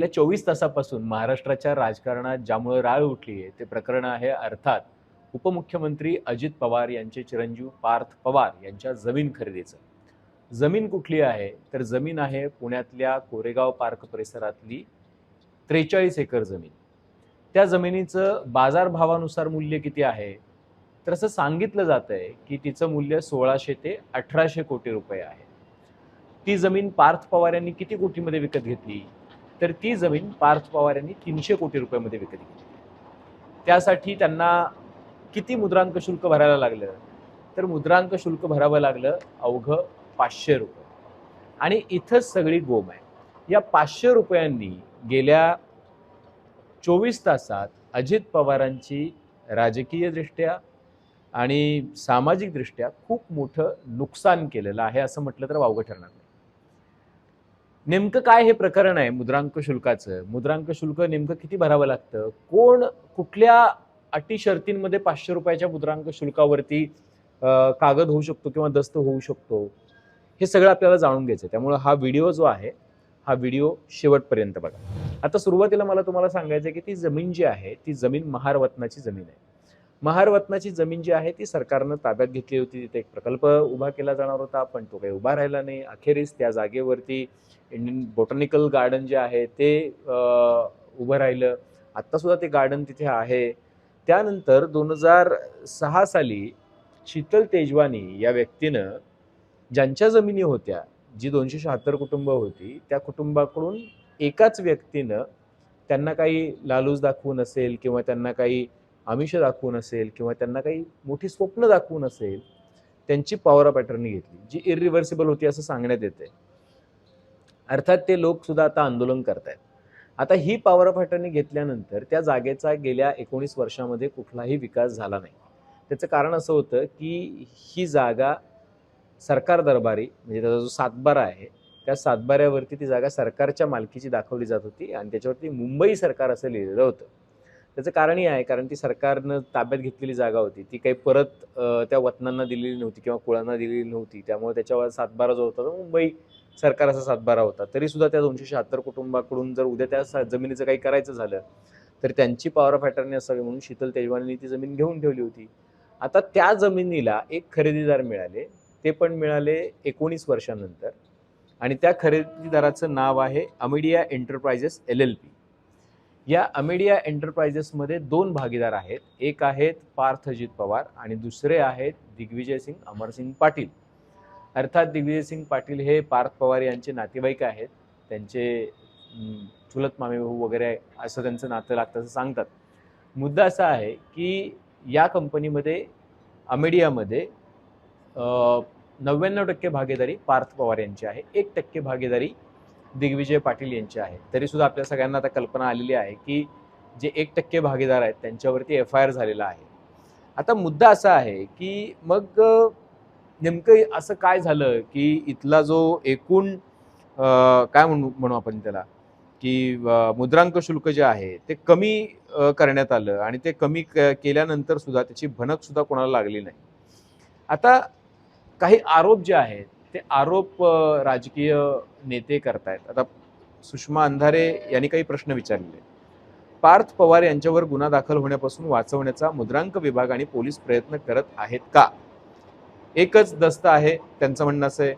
गेल्या चोवीस तासापासून महाराष्ट्राच्या राजकारणात ज्यामुळे राळ उठली आहे ते प्रकरण आहे अर्थात उपमुख्यमंत्री अजित पवार यांचे चिरंजीव पार्थ पवार यांच्या जमीन खरेदीचं. जमीन कुठली आहे? तर जमीन आहे पुण्यातल्या कोरेगाव पार्क परिसरातली त्रेचाळीस एकर जमीन. त्या जमिनीचं बाजारभावानुसार मूल्य किती आहे? तर असं सांगितलं जात आहे की तिचं मूल्य सोळाशे ते अठराशे कोटी रुपये आहे. ती जमीन पार्थ पवार यांनी किती कोटीमध्ये विकत घेतली? तर ती जमीन पार्थ पवार यांनी तीनशे कोटी रुपयामध्ये विकत घेतली. त्यासाठी त्यांना किती मुद्रांक शुल्क भरायला लागलं? तर मुद्रांक शुल्क भरावं लागलं अवघं पाचशे रुपये. आणि इथंच सगळी गोम आहे. या पाचशे रुपयांनी गेल्या चोवीस तासात अजित पवारांची राजकीयदृष्ट्या आणि सामाजिकदृष्ट्या खूप मोठं नुकसान केलेलं आहे असं म्हटलं तर वावगं ठरणार नेमकं काय हे प्रकरण आहे? मुद्रांक शुल्काचं. मुद्रांक शुल्क नेमकं किती भरावं लागतं? कोण कुठल्या अटी शर्तींमध्ये पाचशे रुपयाच्या मुद्रांक शुल्कावरती कागद होऊ शकतो किंवा दस्त होऊ शकतो? हे सगळं आपल्याला जाणून घ्यायचं आहे त्यामुळे हा व्हिडिओ जो आहे हा व्हिडिओ शेवटपर्यंत बघा. आता सुरुवातीला मला तुम्हाला सांगायचं आहे की ती जमीन जी आहे ती जमीन महारवतनाची जमीन आहे. महारवतनाची जमीन जी आहे ती सरकारनं ताब्यात घेतली होती. तिथे एक प्रकल्प उभा केला जाणार होता पण तो काही उभा राहिला नाही. अखेरीस त्या जागेवरती इंडियन बॉटनिकल गार्डन जे आहे ते उभं राहिलं. आत्तासुद्धा ते गार्डन तिथे आहे. त्यानंतर दोन हजार सहा साली शीतल तेजवानी या व्यक्तीनं ज्यांच्या जमिनी होत्या जी दोनशे शहात्तर कुटुंब होती त्या कुटुंबाकडून एकाच व्यक्तीनं त्यांना काही लालूच दाखवून असेल किंवा त्यांना काही आमिष दाखवून असेल किंवा त्यांना काही मोठी स्वप्न दाखवून असेल त्यांची पॉवर ऑफ अटर्नी घेतली जी इरिव्हर्सिबल होती असं सांगण्यात येते अर्थात ते लोक सुद्धा आता आंदोलन करतायत. आता ही पॉवर ऑफ अटर्नी घेतल्यानंतर त्या जागेचा गेल्या एकोणीस वर्षामध्ये कुठलाही विकास झाला नाही. त्याचं कारण असं होतं की ही जागा सरकार दरबारी म्हणजे त्याचा जो सातबारा आहे त्या सातबाऱ्यावरती ती जागा सरकारच्या मालकीची दाखवली जात होती आणि त्याच्यावरती मुंबई सरकार असं लिहिलेलं होतं. त्याचं कारणही आहे कारण ती सरकारनं ताब्यात घेतलेली जागा होती. ती काही परत त्या वतनांना दिलेली नव्हती किंवा कुळांना दिलेली नव्हती. त्यामुळे त्याच्यावर सातबारा जो होता तो मुंबई सरकार असा सातबारा होता. तरी सुद्धा त्या दोनशे शहात्तर कुटुंबाकडून जर उद्या त्या सा- जमिनीचं काही करायचं झालं तर त्यांची पॉवर ऑफ अटर्नी असावी म्हणून शीतल तेजवानींनी ती जमीन घेऊन ठेवली होती. आता त्या जमिनीला एक खरेदीदार मिळाले. ते पण मिळाले एकोणीस वर्षानंतर. आणि त्या खरेदीदाराचं नाव आहे Amadea enterprises L L P. या अमेडिया एंटरप्राइजेसमध्ये दोन भागीदार आहेत. एक आहेत पार्थ अजित पवार आणि दुसरे आहेत दिग्विजय सिंग अमरसिंग पाटील. अर्थात दिग्विजय सिंग पाटील हे पार्थ पवार यांचे नातेवाईक आहेत. त्यांचे चुलत मामेभाऊ वगैरे असं त्यांचं नातं लागतं असं सांगतात. मुद्दा असा आहे की या कंपनीमध्ये अमेडियामध्ये नव्याण्णव टक्के भागीदारी पार्थ पवार यांची आहे. एक टक्के भागीदारी दिग्विजय पाटील यांची आहे. तरी सुद्धा आपल्या सगळ्यांना आता कल्पना आलेली आहे की जे एक टक्के भागीदार आहेत त्यांच्यावरती एफ आय आर झालेला आहे. आता मुद्दा असा आहे की मग नेमकं असं काय झालं की इथला जो एकूण काय म्हणू म्हणू आपण त्याला की मुद्रांक शुल्क जे आहे ते कमी करण्यात आलं आणि ते कमी क- केल्यानंतर सुद्धा त्याची भनक सुद्धा कोणाला लागली नाही. आता काही आरोप जे आहेत ते आरोप राजकीय नेते करतायत. आता सुषमा अंधारे यांनी काही प्रश्न विचारले. पार्थ पवार यांच्यावर गुन्हा दाखल होण्यापासून वाचवण्याचा मुद्रांक विभाग आणि पोलीस प्रयत्न करत आहेत का? एकच दस्त आहे त्यांचं म्हणणं असं आहे.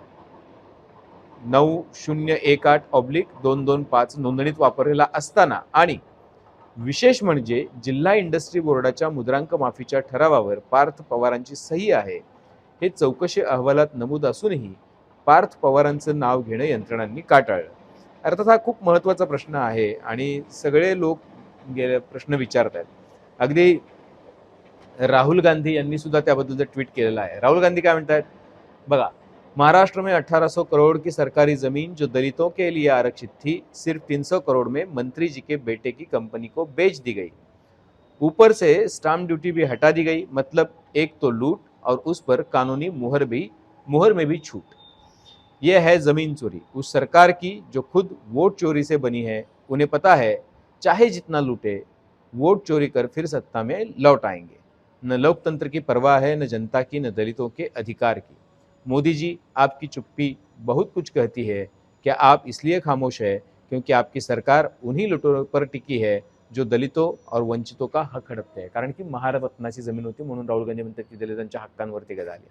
नऊ शून्य एक आठ ऑब्लिक दोन दोन पाच नोंदणीत वापरलेला असताना आणि विशेष म्हणजे जिल्हा इंडस्ट्री बोर्डाच्या मुद्रांक माफीच्या ठरावावर पार्थ पवारांची सही आहे हे चौकशी अहवालात नमूद असूनही पार्थ पवारांचं नाव घेणं यंत्रणांनी काटाळलं. अर्थात हा खूप महत्त्वाचा प्रश्न आहे आणि सगळे लोक गेले प्रश्न विचारत आहेत अगदी राहुल गांधी यांनी सुद्धा त्याबद्दलचं ट्विट केलेलं आहे. राहुल गांधी काय म्हणतात बघा महाराष्ट्र में 1800 करोड़ की सरकारी जमीन जो दलितों के लिए आरक्षित थी सिर्फ 300 करोड़ में मंत्री जी के बेटे की कंपनी को बेच दी गई। ऊपर से स्टाम्प ड्यूटी भी हटा दी गई मतलब एक तो लूट और उस पर कानूनी मुहर भी मुहर में भी छूट। यह है ज़मीन चोरी। उस सरकार की जो खुद वोट चोरी से बनी है, उन्हें पता है, चाहे जितना लूटे, वोट चोरी कर फिर सत्ता में लौट आएँगे। न लोकतंत्र की परवाह है, न जनता की, न दलितों के अधिकार की। मोदी जी, आपकी चुप्पी बहुत कुछ कहती है, क्या आप इसलिए खामोश है क्योंकि आपकी सरकार उन्हीं लुटों पर टिकी है, जो दलितों और वंचितों का हक हडपते आहे कारण की महारत्नाची ज़मीन होती म्हणून राहुल गांधी म्हणतात की दलितांच्या हक्कांवरती गदा आली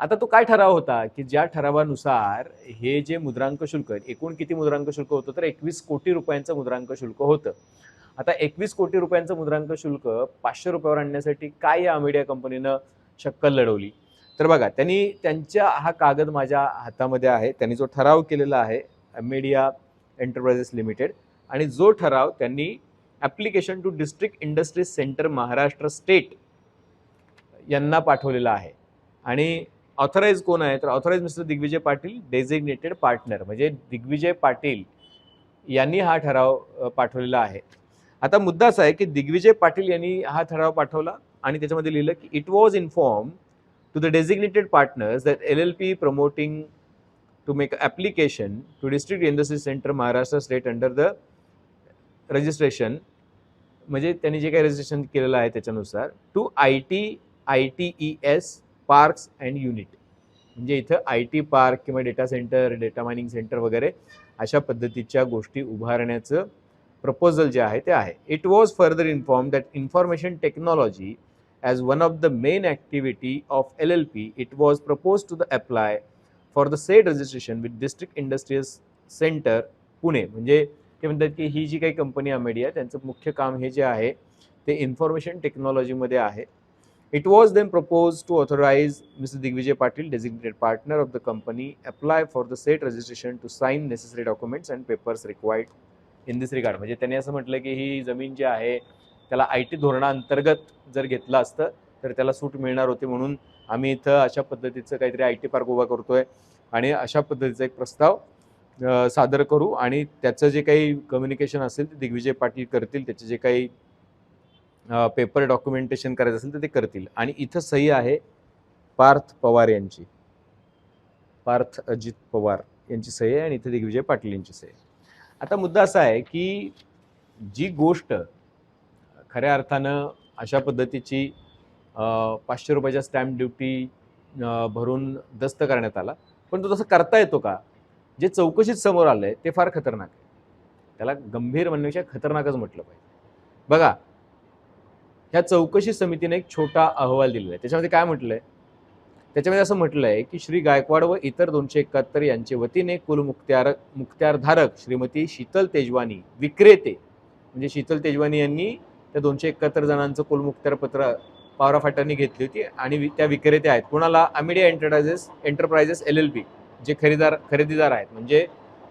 आता तो काय ठराव होता की ज्या ठरावानुसार हे जे मुद्रांक शुल्क एकूण किती मुद्रांक शुल्क होतं तर एकवीस कोटी रुपयांचं मुद्रांक शुल्क होतं. आता एकवीस कोटी रुपयांचं मुद्रांक शुल्क पाचशे रुपयावर आणण्यासाठी काय या मीडिया कंपनीनं शक्कल लढवली? तर बघा त्यांनी त्यांच्या हा कागद माझ्या हातामध्ये आहे त्यांनी जो ठराव केलेला आहे मीडिया एंटरप्राइजेस लिमिटेड आणि जो ठराव त्यांनी application to district industries centre Maharashtra state यांना पाठवलेला आहे. आणि ऑथराईज कोण आहे? तर authorise mister Digvijay Patil designated partner. म्हणजे दिग्विजय पाटील यांनी हा ठराव पाठवलेला आहे. आता मुद्दा असा आहे की दिग्विजय पाटील यांनी हा ठराव पाठवला आणि त्याच्यामध्ये लिहिलं की it was inform to the designated partners that L L P promoting to make application to district industry centre Maharashtra state under the registration म्हणजे त्यांनी जे काही रजिस्ट्रेशन केलेलं आहे त्याच्यानुसार to I T I T E S parks and unit. म्हणजे इथं I T park किंवा data centre data mining centre वगैरे अशा पद्धतीच्या गोष्टी उभारण्याचं प्रपोजल जे आहे ते आहे. It was further inform that information technology as one of the main activity of L L P it was propose to the apply for the set registration with district industries centre Pune म्हणजे ते म्हणतात की ही जी काही company Amadea त्यांचं मुख्य काम हे जे आहे ते इन्फॉर्मेशन टेक्नॉलॉजीमध्ये आहे. It was then proposed to authorize Mr. Digvijay Patil, designated partner of the company, apply for the state registration to sign necessary documents and papers required in this regard. म्हणजे त्यांनी असं म्हटलं की ही जमीन जी आहे त्याला आय टी धोरणाअंतर्गत जर घेतलं असतं तर त्याला सूट मिळणार होती म्हणून आम्ही इथं अशा पद्धतीचं काहीतरी आय टी पार्क उभा करतोय आणि अशा पद्धतीचा एक प्रस्ताव अ, सादर करू आणि त्याचं जे काही कम्युनिकेशन असेल ते दिग्विजय पाटील करतील त्याचे जे काही पेपर डॉक्युमेंटेशन करायचं असेल तर ते करतील. आणि इथं सही आहे पार्थ पवार यांची. पार्थ अजित पवार यांची सही आहे आणि इथे दिग्विजय पाटील यांची सही आहे. आता मुद्दा असा आहे की जी गोष्ट खऱ्या अर्थानं अशा पद्धतीची पाचशे रुपयाच्या स्टॅम्प ड्युटी भरून दस्त करण्यात आला पण तो तसं करता येतो का? जे चौकशीत समोर आलं आहे ते फार खतरनाक आहे. त्याला गंभीर म्हणण्यापेक्षा खतरनाकच म्हटलं पाहिजे. बघा ह्या चौकशी समितीने एक छोटा अहवाल दिलेला आहे. त्याच्यामध्ये काय म्हटलं आहे त्याच्यामध्ये असं म्हटलं आहे की श्री गायकवाड व इतर दोनशे एकाहत्तर यांचे वतीने कुलमुक्त्यार मुक्त्यारधारक श्रीमती शीतल तेजवानी विक्रेते म्हणजे शीतल तेजवानी यांनी त्या दोनशे एकाहत्तर जणांचं कुल मुक्त्यारपत्र पावरा फाटांनी घेतली होती आणि वि- त्या विक्रेते आहेत. कुणाला? Amedia enterprises enterprises L L P जे खरेदार खरेदीदार आहेत. म्हणजे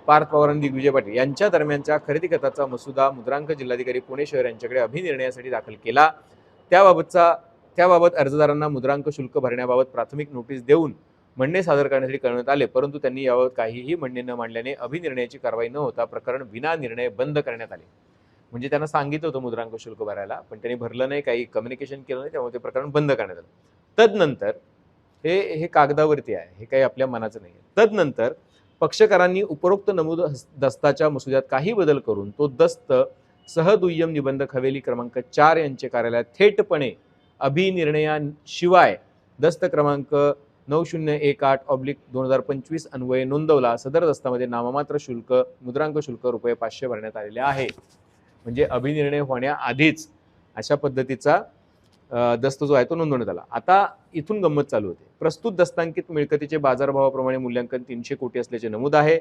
पार्थ पवार आणि दिग्विजय पाटील यांच्या दरम्यानच्या खरेदी खताचा मसुदा मुद्रांक जिल्हाधिकारी पुणे शहर यांच्याकडे अभिनिर्णयासाठी दाखल केला. त्याबाबतचा त्याबाबत अर्जदारांना मुद्रांक शुल्क भरण्याबाबत प्राथमिक नोटीस देऊन म्हणणे सादर करण्यासाठी करण्यात आले परंतु त्यांनी याबाबत काहीही म्हणणे न मांडल्याने अभिनिर्णयाची कारवाई न होता प्रकरण विना निर्णय बंद करण्यात आले. म्हणजे त्यांना सांगितलं होतं मुद्रांक शुल्क भरायला पण त्यांनी भरलं नाही काही कम्युनिकेशन केलं नाही त्यामुळे ते प्रकरण बंद करण्यात आलं. तदनंतर हे हे कागदावरती आहे हे काही आपल्या मनाचं नाही आहे. तदनंतर पक्षकारांनी उपरोक्त नमूद दस्ताच्या मसुद्यात काही बदल करून तो दस्त सहदुय्यम निबंधक हवेली क्रमांक चार यांचे कार्यालयात थेटपणे अभिनिर्णयाशिवाय दस्त क्रमांक नऊ शून्य एक आठ ऑब्लिक दोन हजार पंचवीस अन्वये नोंदवला सदर दस्तामध्ये नाममात्र शुल्क मुद्रांक शुल्क रुपये पाचशे भरण्यात आलेले आहे. म्हणजे अभिनिर्णय होण्याआधीच अशा पद्धतीचा दस्त जो आहे तो नोंदवण्यात आला. आता इथून गंमत चालू होते. प्रस्तुत दस्तांकित मिळकतीचे बाजारभावाप्रमाणे मूल्यांकन तीनशे कोटी असल्याचे नमूद आहे.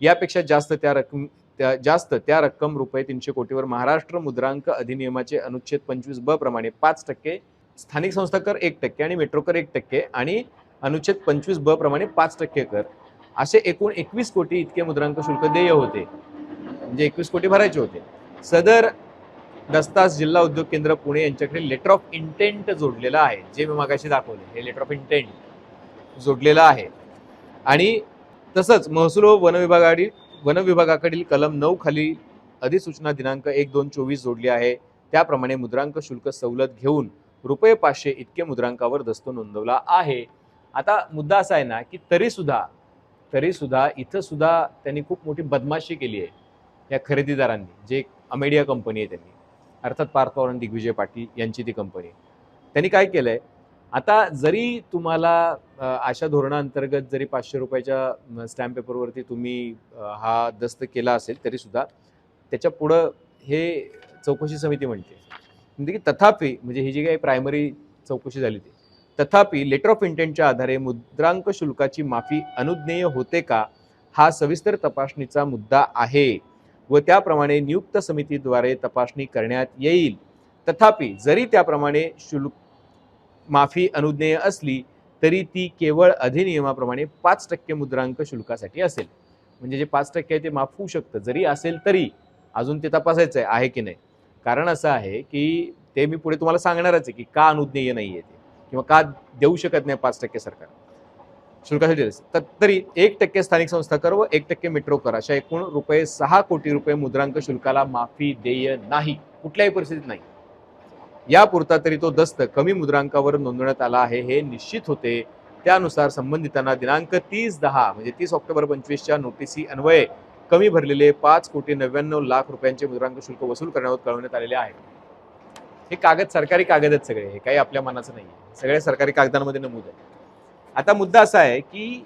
यापेक्षा जास्त त्या रक्कम त्या जास्त त्या रक्कम रुपये तीनशे कोटीवर महाराष्ट्र मुद्रांक अधिनियमाचे अनुच्छेद पंचवीस ब प्रमाणे पाच टक्के स्थानिक संस्था कर एक टक्के आणि मेट्रो कर एक टक्के आणि अनुच्छेद पंचवीस ब प्रमाणे पाच टक्के कर. असे एकूण एकवीस कोटी इतके मुद्रांक शुल्क देय होते. म्हणजे एकवीस कोटी भरायचे होते. सदर दस्तास जिल्हा उद्योग केंद्र पुणे यांच्याकडे लेटर ऑफ इंटेंट जोडलेलं आहे. जे मी मागाशी दाखवले हे लेटर ऑफ इंटेंट जोडलेलं आहे. आणि तसंच महसूल व वन वनविभागाकडील वन विभागाकडील कलम नऊ खाली अधिसूचना दिनांक एक दोन चोवीस जोडली आहे. त्याप्रमाणे मुद्रांक शुल्क सवलत घेऊन रुपये पाचशे इतके मुद्रांकावर दस्त नोंदवला आहे. आता मुद्दा असा आहे ना की तरीसुद्धा तरीसुद्धा इथंसुद्धा इथं सुद्धा त्यांनी खूप मोठी बदमाशी केली आहे या खरेदीदारांनी जे अमेडिया कंपनी आहे त्यांनी. अर्थात पार्थ पवार आणि दिग्विजय पाटील यांची ती कंपनी त्यांनी काय केलंय? आता जरी तुम्हाला अशा धोरणाअंतर्गत जरी पाचशे रुपयाच्या स्टॅम्प पेपरवरती तुम्ही हा दस्त केला असेल तरी सुद्धा त्याच्या पुढं हे चौकशी समिती म्हणते. म्हणजे की तथापि म्हणजे ही जी काही प्रायमरी चौकशी झाली ती तथापि लेटर ऑफ इंटेंटच्या आधारे मुद्रांक शुल्काची माफी अनुज्ञेय होते का? हा सविस्तर तपासणीचा मुद्दा आहे. व त्याप्रमाणे नियुक्त समितीद्वारे तपासणी करण्यात येईल. तथापि जरी त्याप्रमाणे शुल्क माफी अनुज्ञेय असली तरी ती केवळ अधिनियमाप्रमाणे पाच टक्के मुद्रांक शुल्कासाठी असेल. म्हणजे जे पाच टक्के आहे ते माफ होऊ शकतं. जरी असेल तरी अजून ते तपासायचं आहे आहे की नाही? कारण असं आहे की ते मी पुढे तुम्हाला सांगणारच आहे की का अनुज्ञेय नाही आहे ते किंवा का देऊ शकत नाही पाच टक्के सरकार. शुल्कासाठी दिलं. तर तरी एक टक्के स्थानिक संस्था कर व एक टक्के मेट्रो कर. अशा एकूण रुपये सहा कोटी रुपये मुद्रांक शुल्काला माफी देय नाही. कुठल्याही परिस्थितीत नाही. यापुरता तरी तो दस्त कमी मुद्रांकावर नोंदवण्यात आला आहे हे निश्चित होते. त्यानुसार संबंधितांना दिनांक तीस दहा म्हणजे तीस ऑक्टोबर पंचवीसच्या नोटिसी अन्वये कमी भरलेले पाच कोटी नव्याण्णव लाख रुपयांचे मुद्रांक शुल्क वसूल करण्यावर कळवण्यात आलेले आहे. हे कागद सरकारी कागद आहेत सगळे हे काही आपल्या मनाचं नाही सगळ्या सरकारी कागदांमध्ये नमूद आहे. आता मुद्दा असा आहे की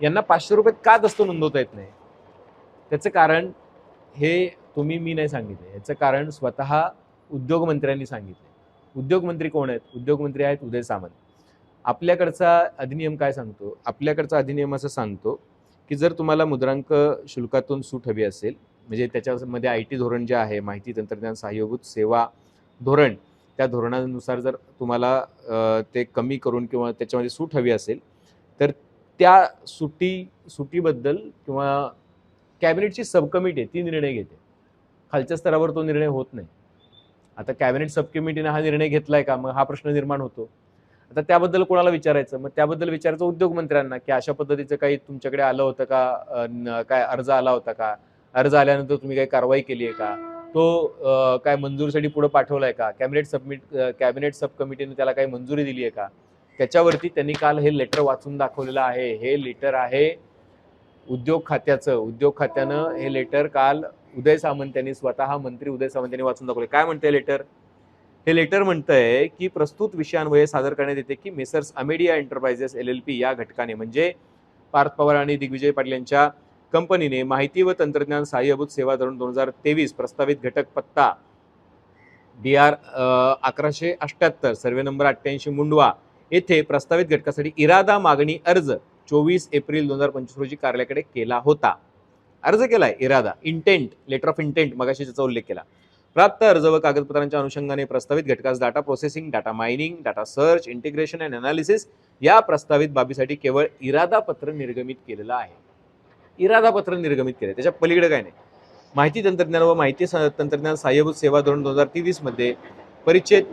यांना पाचशे रुपये का दस्त नोंदवता येत नाही. त्याचं कारण हे तुम्ही मी नाही सांगितले. याचं कारण स्वतः उद्योगमंत्र्यांनी सांगितले. उद्योगमंत्री कोण आहेत? उद्योगमंत्री आहेत उदय सामंत. आपल्याकडचा अधिनियम काय सांगतो? आपल्याकडचा अधिनियम असं सांगतो की जर तुम्हाला मुद्रांक शुल्कातून सूट हवी असेल म्हणजे त्याच्यामध्ये आय टी धोरण जे आहे माहिती तंत्रज्ञान सहाय्यभूत सेवा धोरण त्या धोरणानुसार जर तुम्हाला ते कमी करून किंवा त्याच्यामध्ये सूट हवी असेल तर त्या सुटी सुटीबद्दल किंवा कॅबिनेटची सब कमिटी आहे ती निर्णय घेते. खालच्या स्तरावर तो निर्णय होत नाही. आता कॅबिनेट सबकमिटीने हा निर्णय घेतलाय का? मग हा प्रश्न निर्माण होतो. आता त्याबद्दल कोणाला विचारायचं? मग त्याबद्दल विचारायचं उद्योगमंत्र्यांना की अशा पद्धतीचं काही तुमच्याकडे आलं होतं का? न- काय अर्ज आला होता का? अर्ज आल्यानंतर तुम्ही काही कारवाई केली आहे का? तो काय मंजुरीसाठी पुढे पाठवलाय का? कॅबिनेट सबमिट कॅबिनेट सब कमिटीने त्याला काही मंजुरी दिली आहे का? त्याच्यावरती त्यांनी काल हे लेटर वाचून दाखवलेलं आहे. हे लेटर आहे उद्योग खात्याचं. उद्योग खात्यानं हे लेटर काल उदय सामंत यांनी स्वतः मंत्री उदय सामंत यांनी वाचून दाखवले काय म्हणतंय लेटर? हे लेटर म्हणतंय की प्रस्तुत विषयांवर सादर करण्यात येते की messrs Amedia enterprises L L P या घटकाने. म्हणजे पार्थ पवार आणि दिग्विजय पाटील यांच्या कंपनीने माहिती व तंत्रज्ञान सहाय्यभूत सेवा धोरण दोन हजार तेवीस प्रस्तावित घटक पत्ता डी आर अकराशे अठ्ठ्याहत्तर सर्वे नंबर अठ्ठ्याऐंशी मुंडवा येथे प्रस्तावित घटकासाठी इरादा मागणी अर्ज चोवीस एप्रिल दोन हजार पंचवीस रोजी कार्यालयाकडे केला होता. अर्ज केलाय इरादा इंटेंट लेटर ऑफ इंटेंट मगाशी त्याचा उल्लेख केला. प्राप्त अर्ज व कागदपत्रांच्या अनुषंगाने प्रस्तावित घटकास data processing data mining data search integration and analysis या प्रस्तावित बाबीसाठी केवळ इरादा पत्र निर्गमित केलेलं आहे. इरादापत्र निर्गमित केले. त्याच्या पलीकडे काय नाही. माहिती तंत्रज्ञान व माहिती तंत्रज्ञान सहाय्यभूत सेवा धोरण दोन हजार तेवीसमध्ये परिच्छेद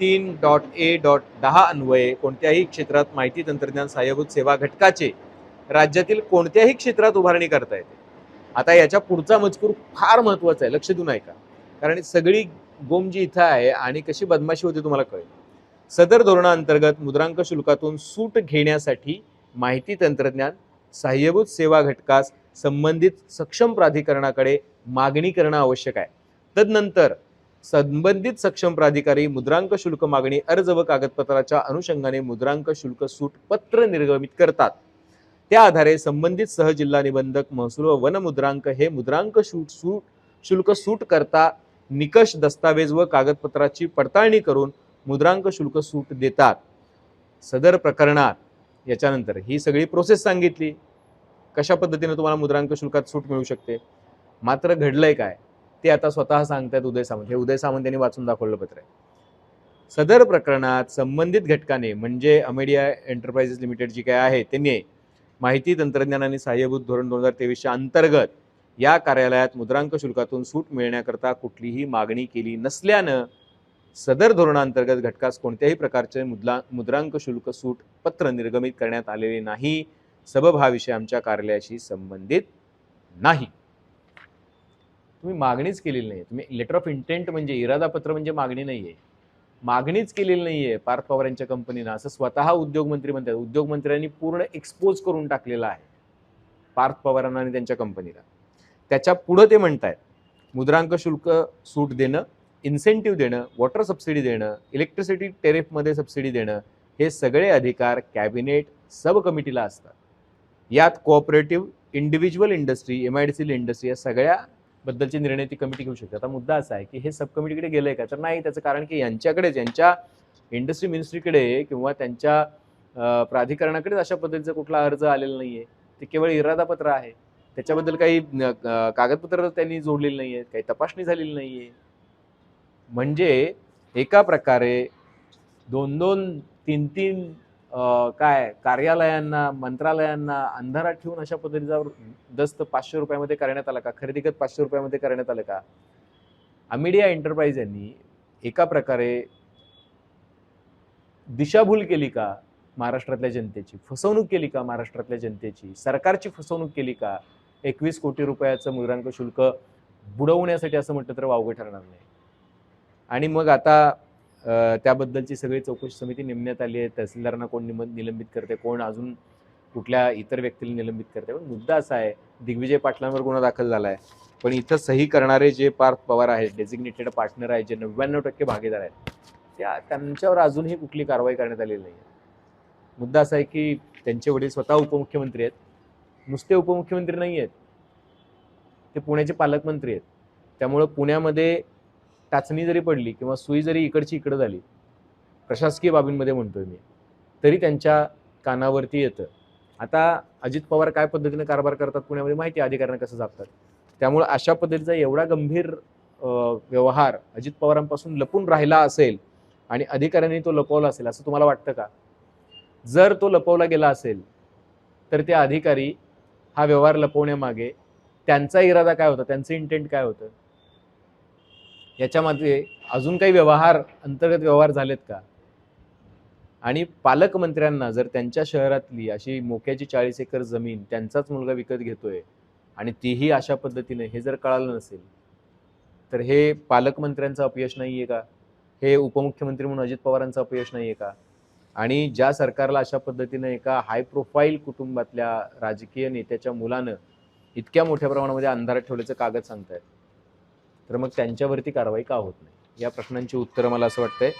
तीन डॉट ए डॉट दहा अन्वये कोणत्याही क्षेत्रात माहिती तंत्रज्ञान सहाय्यभूत सेवा घटकाचे राज्यातील कोणत्याही क्षेत्रात उभारणी करता येते. आता याच्या पुढचा मजकूर फार महत्त्वाचा आहे. लक्ष देऊन ऐका. कारण सगळी गोम जी इथं आहे आणि कशी बदमाशी होती तुम्हाला कळेल. सदर धोरणाअंतर्गत मुद्रांक शुल्कातून सूट घेण्यासाठी माहिती तंत्रज्ञान सहाय्यभूत सेवा घटकास संबंधित सक्षम प्राधिकरणाकडे मागणी करणं आवश्यक आहे. तदनंतर संबंधित सक्षम प्राधिकारी मुद्रांक शुल्क मागणी अर्ज व कागदपत्राच्या अनुषंगाने मुद्रांक शुल्क सूट पत्र निर्गमित करतात. त्या आधारे संबंधित सहजिल्हा निबंधक महसूल व वन मुद्रांक हे मुद्रांक सूट सूट शुल्क सूट करता निकष दस्तावेज व कागदपत्राची पडताळणी करून मुद्रांक शुल्क सूट देतात. सदर प्रकरणात याच्यानंतर ही सगळी प्रोसेस सांगितली. कशा पद्धतीनं तुम्हाला मुद्रांक शुल्कात सूट मिळू शकते? मात्र घडलंय काय? ते आता स्वतः सांगतायत उदय सामंत. हे उदय सामंत यांनी वाचून दाखवलं पत्र आहे. सदर प्रकरणात संबंधित घटकाने म्हणजे अमेडिया एंटरप्राइजेस लिमिटेड जी काय आहे त्यांनी माहिती तंत्रज्ञान आणि सहाय्यभूत धोरण दोन हजार तेवीसच्या अंतर्गत या कार्यालयात मुद्रांक शुल्कातून सूट मिळण्याकरता कुठलीही मागणी केली नसल्यानं सदर धोरणांतर्गत घटकास कोणत्याही प्रकारचे मुद्रा मुद्रांक शुल्क सूट पत्र निर्गमित करण्यात आलेले नाही. सबब हा विषय आमच्या कार्यालयाशी संबंधित नाही. तुम्ही मागणीच केलेली नाही तुम्ही लेटर ऑफ इंटेंट म्हणजे इरादा पत्र म्हणजे मागणी नाही आहे मागणीच केलेली नाहीये. पार्थ पवार यांच्या कंपनीनं असं स्वतः उद्योगमंत्री म्हणतात. उद्योगमंत्र्यांनी पूर्ण एक्सपोज करून टाकलेलं आहे. पार्थ पवारांना आणि त्यांच्या कंपनीला त्याच्या पुढं ते म्हणतायत मुद्रांक शुल्क सूट देणं इन्सेंटिव्ह देणं वॉटर सबसिडी देणं इलेक्ट्रिसिटी टेरिफमध्ये सबसिडी देणं हे सगळे अधिकार कॅबिनेट सब कमिटीला असतात. यात cooperative individual industry M I D C industry या सगळ्या बद्दलचे निर्णय ती कमिटी घेऊ शकते. आता मुद्दा असा आहे की हे सब कमिटीकडे गेलंय का? तर नाही त्याचं कारण की यांच्याकडेच यांच्या इंडस्ट्री मिनिस्ट्रीकडे किंवा त्यांच्या प्राधिकरणाकडेच अशा पद्धतीचा कुठला अर्ज आलेला नाही आहे ते केवळ इरादापत्र आहे. त्याच्याबद्दल काही कागदपत्र त्यांनी जोडलेली नाही आहेत काही तपासणी झालेली नाही आहे म्हणजे एका प्रकारे दोन दोन तीन तीन काय कार्यालयांना मंत्रालयांना अंधारात ठेवून अशा पद्धतीचा दस्त पाचशे रुपयामध्ये करण्यात आला का? खरेदीगत पाचशे रुपयामध्ये करण्यात आलं का? अमिडिया एंटरप्राइज यांनी एका प्रकारे दिशाभूल केली का महाराष्ट्रातल्या जनतेची? फसवणूक केली का महाराष्ट्रातल्या जनतेची? सरकारची फसवणूक केली का? एकवीस कोटी रुपयाचं मुद्रांक शुल्क बुडवण्यासाठी असं म्हटलं तर वावगं ठरणार नाही. आणि मग आता त्याबद्दलची सगळी चौकशी समिती नेमण्यात आली आहे. तहसीलदारांना कोण निम निलंबित करते? कोण अजून कुठल्या इतर व्यक्तीला निलंबित करते? पण मुद्दा असा आहे दिग्विजय पाटलांवर गुन्हा दाखल झाला आहे पण इथं सही करणारे जे पार्थ पवार आहेत डेझिग्नेटेड पार्टनर आहेत जे नव्याण्णव टक्के भागीदार आहेत त्या त्यांच्यावर अजूनही कुठली कारवाई करण्यात आलेली नाही आहे मुद्दा असा आहे की त्यांचे वडील स्वतः उपमुख्यमंत्री आहेत. नुसते उपमुख्यमंत्री नाही आहेत ते पुण्याचे पालकमंत्री आहेत. त्यामुळं पुण्यामध्ये टाचणी जरी पडली किंवा सुई जरी इकडची इकडं झाली प्रशासकीय बाबींमध्ये म्हणतोय मी तरी त्यांच्या कानावरती येतं. आता अजित पवार काय पद्धतीने कारभार करतात पुण्यामध्ये माहिती अधिकाऱ्यांना कसं जातात त्यामुळे अशा पद्धतीचा एवढा गंभीर व्यवहार अजित पवारांपासून लपून राहिला असेल आणि अधिकाऱ्यांनी तो लपवला असेल असं तुम्हाला वाटतं का? जर तो लपवला गेला असेल तर ते अधिकारी हा व्यवहार लपवण्यामागे त्यांचा इरादा काय होता? त्यांचं इंटेंट काय होतं? याच्यामध्ये अजून काही व्यवहार अंतर्गत व्यवहार झालेत का? आणि पालकमंत्र्यांना जर त्यांच्या शहरातली अशी मोक्याची चाळीस एकर जमीन त्यांचाच मुलगा विकत घेतोय आणि तीही अशा पद्धतीने हे जर कळालं नसेल तर हे पालकमंत्र्यांचं अपयश नाही आहे का? हे उपमुख्यमंत्री म्हणून अजित पवारांचं अपयश नाही आहे का? आणि ज्या सरकारला अशा पद्धतीने एका हाय प्रोफाईल कुटुंबातल्या राजकीय नेत्याच्या मुलानं इतक्या मोठ्या प्रमाणामध्ये अंधारात ठेवल्याचं कागद सांगतायत. तर मग त्यांच्यावरती कारवाई का होत नाही? या प्रश्नांची उत्तरं मला असं वाटतंय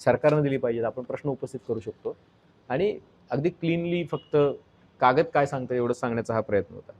सरकारनं दिली पाहिजेत आपण प्रश्न उपस्थित करू शकतो. आणि अगदी क्लीनली फक्त कागद काय सांगतं एवढं सांगण्याचा हा प्रयत्न होता.